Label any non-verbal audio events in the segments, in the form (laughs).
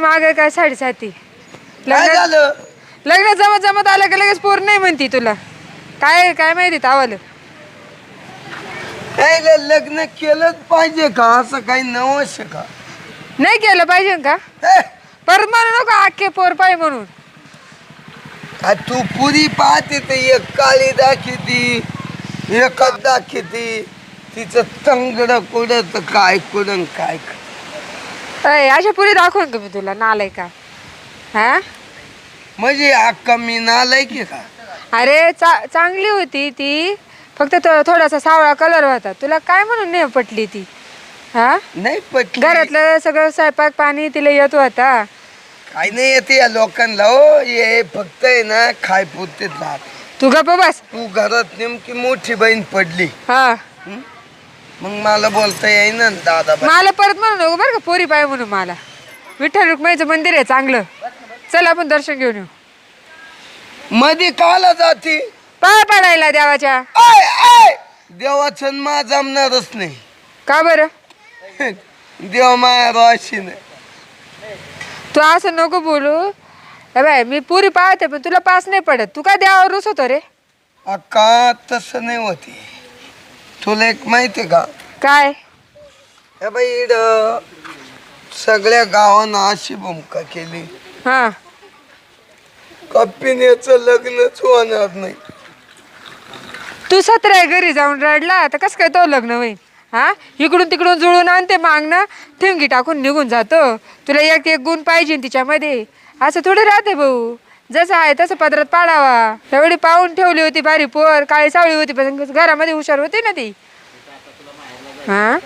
मागे काय साडेसाती? काय लग्न झालं? लग्न जमत जमत आलं की लगेच पोर नाही म्हणती तुला. काय काय माहिती तावालं? काय ल- लग्न केलंच पाहिजे का? असं काही नवश्य का? नाही केलं पाहिजे का? हे, परत म्हणू नको आखे पोर पाय म्हणून. आ तू पुरी पाहते तर एक काळी दाखिती एकच दाखिती. तिचं तंगड कुडत काय कुडन काय अय अशा पुरी दाखवून का मी तुला? नालाय का? हा? म्हणजे अक्का मी नालाय की का? अरे चा चांगली होती ती. फक्त तो थोडासा सावळा कलर होता. तुला काय म्हणून नाही पटली ती? हा? नाही पटली. घरातलं सगळं स्वयंपाक पाणी तिला येत होता. काय नाही येते या लोकांना हो. हे फक्त आहे ना खाय पुरते राहत. तू गप्प बस. तू घरात नेमकी मोठी बहीण पडली. हा. हं? मग मला बोलता येईना ना दादा. मला परत म्हणू नको बरं का पोरी पाय म्हणून मला. विठ्ठल रुक्माईचं मंदिर आहे चांगलं. चल आपण दर्शन घेऊन येऊ. मध्ये काला जाते. पाय पडायला देवाच्या. आय आय देवाचं मा जमणारच नाही. का बरं? देव माया राशी नाही. तू असं नको बोलू. ए बाय मी पुरी पाहते पण तुला पास नाही पडत. तू काय देवावर रुस होतो रे? अक्का तसं नाही होती. तुला एक माहिती का? काय? हे बाई इड सगळ्या गावानं अशी भूमिका केली. हा. कपिन्याचं लग्नच होणार नाही. तू सतरा घरी जाऊन रडला तर कसं काय तो लग्न होईल? हा? इकडून तिकडून जुळून आणते मागणं ठिंगी टाकून निघून जातो. तुला एक एक गुण पाहिजे ना तिच्यामध्ये. असं थोडी राहते भाऊ. जसं आहे तसं पदरात पाडावा. एवढी पाहून ठेवली होती बारी पोर काळी सावळी होती पण घरामध्ये हुशार होती ना ती. हा?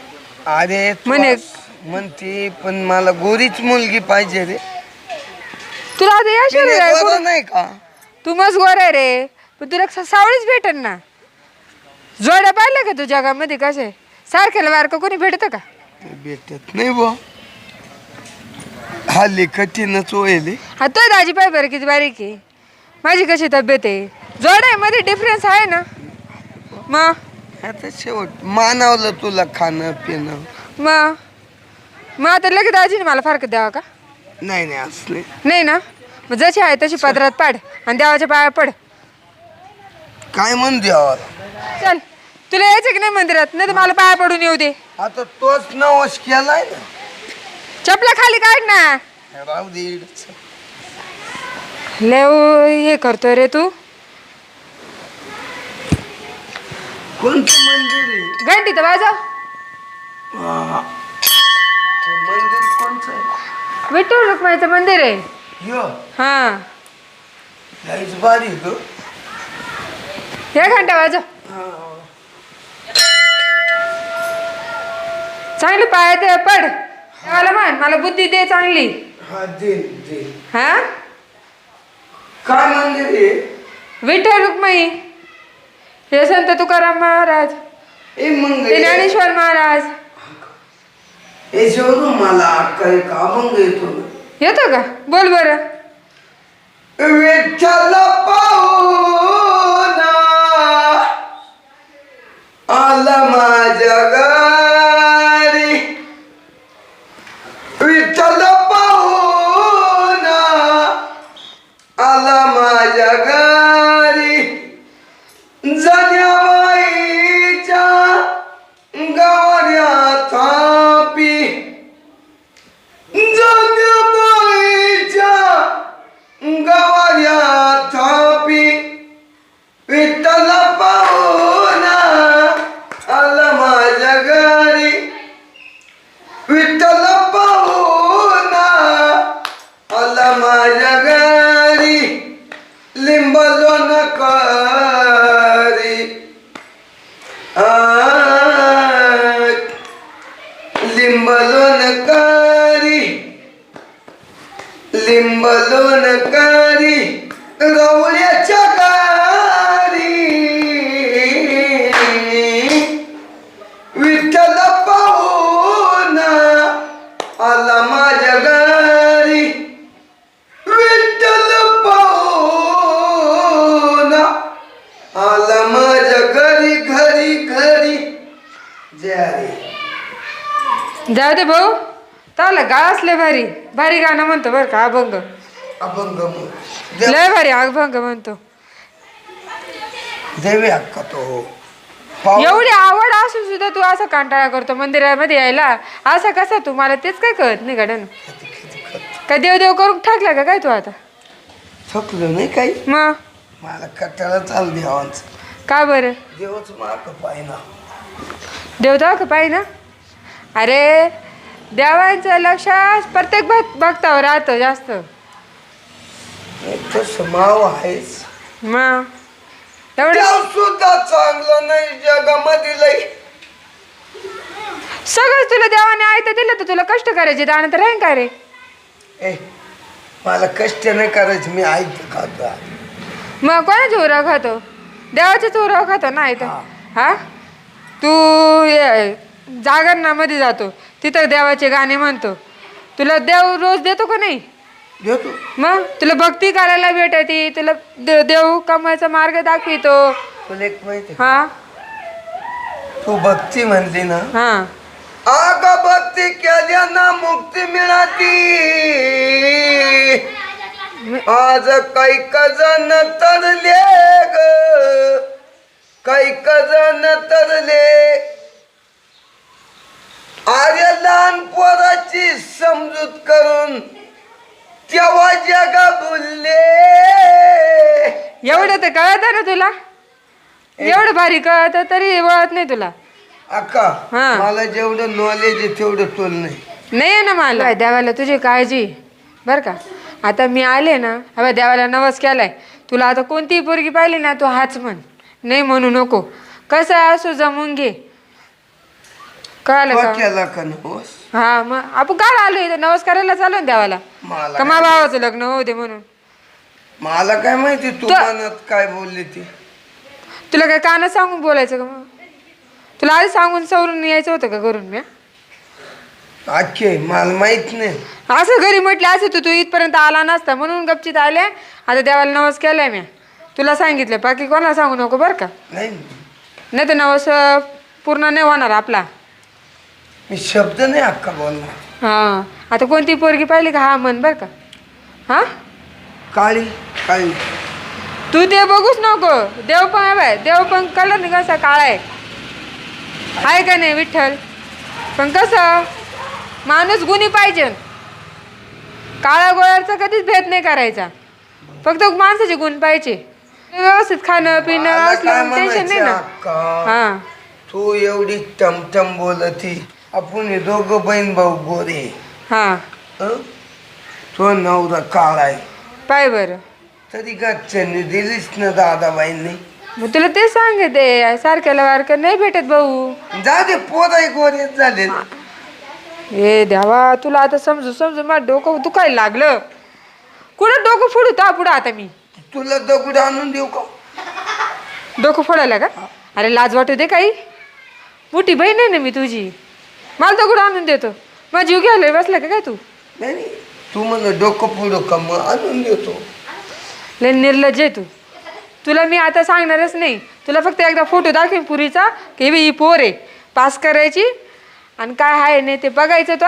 अरे तू म्हणे- असं म्हणते पण मला गोरीच मुलगी पाहिजे रे. तुला आता या मी शरीर आहे, गोरा कुठं- नाही का? तू मस्त गोर आहे रे पण तुला सा- सावळीच भेटन ना. जोड्या पाहिल्या का तू जगामध्ये कसे सारख्याला वारकं कोणी भेटतं का? भेटत नाही बुवा. हल्ली कठीणच होईल हे. हा तो दाजी पाय बरं किती बारीक आहे. माझी कशी तब्येत आहे? जोड्या मध्ये डिफरन्स आहे ना. मग आता शेवट मानवलं तुला खाणं पिणं. मग मग आता लगेच दाजीने मला फारक द्यावा का? नाही नाही असं नाही. ना? मग जशी आहे तशी पदरात पाड आणि देवाच्या पाया पड. काय म्हण द्यावा चल. तुला यायचं की नाही मंदिरात? नाही तर मला पाया पडून येऊ दे. आता तोच नवस केलाय ना. चपला खाली काढ ना. राहू दे. इकडंच. लेव हे करतोय रे तू. कोणतं मंदिर आहे? घंटी तर वाजव. हा. ते मंदिर कोणचं आहे? विठ्ठल रुक्माईचं मंदिर आहे. यो. हा. ग हे घंटा वाजव. चांगली पाया ते पड. मला म्हण मला बुद्धी दे चांगली. हा हा? काय मंदिर आहे विठ्ठल रुक्माई हे संत तुकाराम महाराज. ते ज्ञानेश्वर महाराज. याच्यावरून मला काय का? अभंग येतो येतो का? बोल बरं. विठ्ठल पाहुणा आला. लिंबलो नकारी लिंबलोन कारी. रवळ्याच्या जाऊ दे भाऊ. चावला गाळ असले भारी. भारी गाणं म्हणतो बरं का अभंग. अभंग. देव- लय भारी अभंग म्हणतो. देवी अक्का तो. एवढी आवड असून सुद्धा तू असा कंटाळा करतो मंदिरामध्ये यायला. असा कसा तू? मला तेच काय कळत नाही गाड्यानं काय देव देव करून टाकला का काय तू आता? थकलो नाही काही. मग मला कट्टाला चाल देवांचं. का बरं? देवच माग पाहिना. देवता का पाहिजे ना अरे देवांचं लक्ष प्रत्येक भक्त भक्तावर राहतं जास्त. तसं माव आहेच. मग एवढं देव सुद्धा चांगलं नाही जगामध्ये लई. सगळं तुला देवाने आयतं दिलं तर तुला कष्ट करायचे दान तर राहीन का रे? ए मला कष्ट नाही करायचं मी ऐकतो खातो मग कोणाची उराव खातो? देवाचीच उराव खातो ना इथं हा? तू ये, जागरणामध्ये जातो. तिथं देवाचे गाणे म्हणतो. तुला देव रोज देतो का नाही? देतो. मग? तुला भक्ती करायला भेटती. तुला दे- देव कमायचा मार्ग दाखवितो. तुला एक माहिती आहे? हा? तू भक्ती म्हणली ना? हा. आग भक्ती केल्याना मुक्ती मिळाती. आज काही कजन तरले ग. काही कजन तरले. अरे लहान पोराची समजूत करून तेव्हा जग बोलले एवढं तर कळत ना तुला? एवढं भारी कळत तरी वळत नाही तुला. अक्का हा. मला जेवढं नॉलेज आहे तेवढं तोल नाही. नाही आहे ना मला देवाला तुझी काळजी. बरं का? आता मी आले ना हवा देवाला नवस केलाय. तुला आता कोणतीही पोरगी पाहिली ना तू हाच म्हण. नाही म्हणू नको. कसं आहे असो जमून घे. कळालं का? केला का नवस? हा मग आपण काय आलो इथं. नवस करायला चालू ना देवाला? मला कमा भावाचं लग्न होऊ दे म्हणून. मला काय माहिती तू तर- मनात काय बोलली ती? तुला काय कानात सांगून बोलायचं का मग? तुला आधी सांगून सवरून यायचं होतं का घरून मी आखे मला माहीत नाही. असं घरी म्हटलं असं तू तू इथपर्यंत आला नसता. म्हणून गपचित आले. आता देवाला नवस केलाय मी. तुला सांगितलं. बाकी कोणाला सांगू नको बरं का? नाही. नाही तर नवस अं, पूर्ण नाही होणार आपला. मी शब्द नाही अक्का बोलणार. हां. आता कोणती पोरगी पाहिली का? हा म्हण बरं का. हां? काळी काळी. तू ते बघूच नको. देव पण आहे बाय. देव पण कलर नाही कसा काळा आहे. आहे का नाही विठ्ठल? पण कसं? माणूस गुणी पाहिजे. काळा गोळ्याचा कधीच भेद नाही करायचा. फक्त माणसाचे गुण पाहिजे. व्यवस्थित खाणं पिणं मला काय असलं टेन्शन नाही म्हणायचं ना अक्का? हां. तू एवढी टमटम बोलती. आपण हे दोघं बहीण भाऊ गोरे हां. हं? तो नवरा काळा आहे. पाय बरं. तरी घरच्यांनी दिलीच ना दादाबाईंनी. मग तुला ते सांगते सारख्याला वारकं नाही भेटत भाऊ. जा दे पोराही गोरेच झाले. ए देवा तुला आता समजू समजू मला डोकं दुखायला लागलं? कुठं डोकं फोडू ता पुढं आता मी? तुला दगड आणून देऊ का? डोकं फोडायला का? अरे लाज वाटू दे काही. मोठी बहीण आहे ना मी तुझी. मला दगड आणून देतो? मग जीव घ्यायला बसला का काय तू? नाही नाही. तू म्हण डोकं पुढं का? मग आणून देतो. लय निर्लज्ज आहे तू. तुला मी आता सांगणारच नाही. तुला फक्त एकदा फोटो दाखवेन पुरीचा की बी ही पोर आहे. पास करायची आणि काय आहे नाही ते बघायचं तो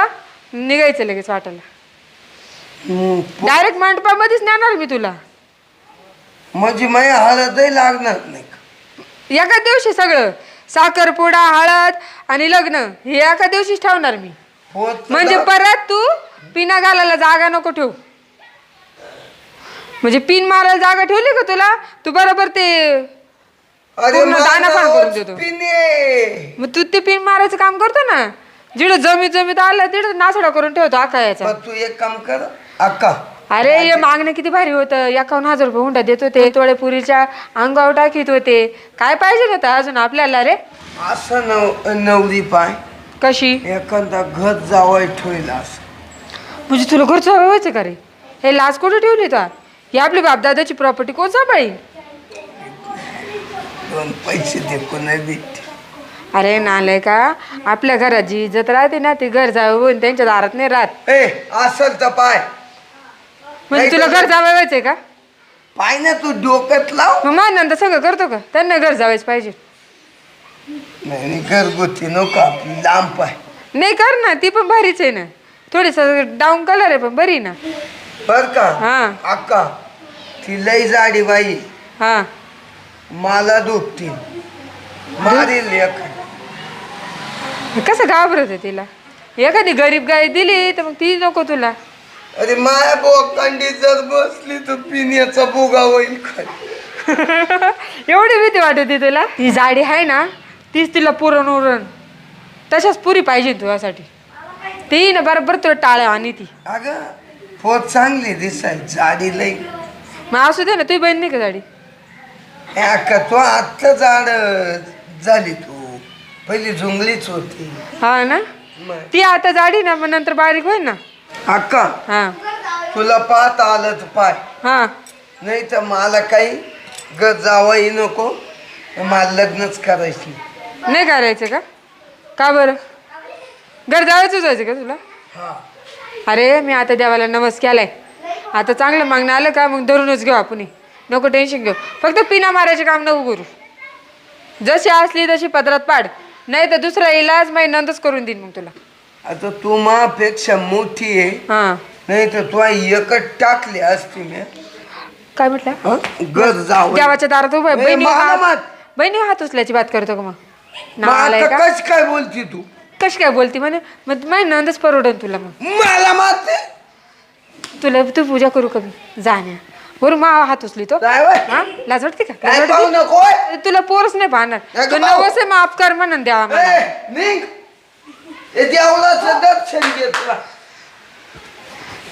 निघायचं लगेच वाटायला. हम्म, पो- डायरेक्ट मंडपामध्येच नेणार मी तुला. म्हणजे माझ्या हळदही लागणार नाही एका दिवशी सगळं. साखरपुडा हळद आणि लग्न हे एका दिवशीच ठेवणार मी. होत म्हणजे? परत तू पिना घालायला जागा नको ठेवू. म्हणजे पिन मारायला जागा ठेवली का तुला? तू बरोबर ते अरे पूर्ण दाना पण करून देतो. पिने! मग तू ते पिन मारायचं काम करतो ना? जिडं जमीत जमीत आलं तिथं नासडा करून ठेवतो आका याचा. तू एक काम कर अक्का अरे हे मागणं किती भारी होतं. एकावन्न हजार रुपये हुंडा देत होते तोडे पुरीच्या अंगावर टाकीत होते. काय पाहिजे होतं अजून आपल्याला रे? असं नव नवरी पाय कशी? एखादा घर जावं ठेवला असं. म्हणजे तुला घरचं व्हायचं का रे? हे लाच कुठे ठेवली तू ही आपली बापदादाची प्रॉपर्टी कोण सांभाळी दोन पैसे दे कोणा देते अरे नाले का आपल्या घरात जी इज्जत राहते ना ती घर जावं त्यांच्या दारात नाही राहत. ए असल तर पाय. म्हणजे तुला घर जावायचंय का? पाय ना तू डोक्यात लाव. मग मान नंतर सगळं करतो का? त्यांना घर जावायच पाहिजे. नाही नाही, घरगुती नको आपली लांब पाय. नाही कर ना ती पण भारीच आहे ना. थोडीस डाऊन कलर आहे पण बरी ना. बर का? हा. अक्का ती लई जाडी बाई. हा. मला दुखती. मारील एक कसं घाबरत आहे तिला? एखादी गरीब गाय दिली तर मग ती नको तुला. अरे माया बोकांडी जर बसली तर पिण्याचा बुगा होईल (laughs) एवढी भीती वाटते तुला? ती जाडी आहे ना तीच तिला पुरण उरण. तशाच पुरी पाहिजे तुझ्यासाठी. ती ना बरोबर तुला टाळ्या आणि ती. अगं पोत चांगली दिसाय जाडी लई. मग असू दे ना तुझी बहीण नाही का जाडी? हे अक्का तू आत्ता जाड झाली तू. पहिली झुंगलीच होती. हा ना? मग. ती आता जाडी ना मग नंतर बारीक होईल ना? अक्का हा. तुला पाहता आलं तर पाय. हा. नाही तर मला काही ग जावंही नको मला लग्नच करायचं नाही. करायचं का? का बरं? घर जायचंच व्हायचं का तुला? हा. अरे मी आता देवाला नमस केलाय. आता चांगलं मागणं आलं का? मग धरूनच घेऊ आपण. नको टेन्शन घेऊ. फक्त पिना मारायचे काम नको करू. जशी असली तशी पदरात पाड. नाही तर दुसरा इलाज माही नंतरच करून देईन मग तुला. आता तू मापेक्षा मोठी आहे. हां. नाही तर तू एकच टाकली असती मी काय म्हटलं? घर जावं देवाच्या दारात उभं आहे. ए, बहिणी मला हात- मात. बहिणी हात उचल्याची बात करतो का मग? मग नालाय आता का? कशी काय बोलती तू? कशी काय बोलती? म्हणे मग नंदच परवडन तुला मग. मला मारते तुला तू पूजा करू कमी जाण्या बरं मा हात उचली तो काय वय? हा? लाज वाटते का? काय पाहू तुला पोरच नाही पाहणार. तू. नवस माफ कर म्हणून द्यावा मला. ए, निघ. हे दर्शन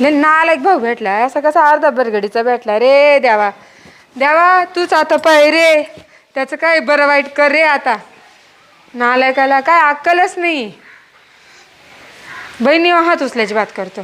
लय नालायक भाऊ भेटला. असा कसा अर्धा बरगडीचा भेटला. रे द्यावा द्यावा तूच आता पाय रे. त्याचं काय बरं वाईट कर रे आता. नालायकाला काय अक्कलच नाही. बहिणी हात उचल्याची बात करतो.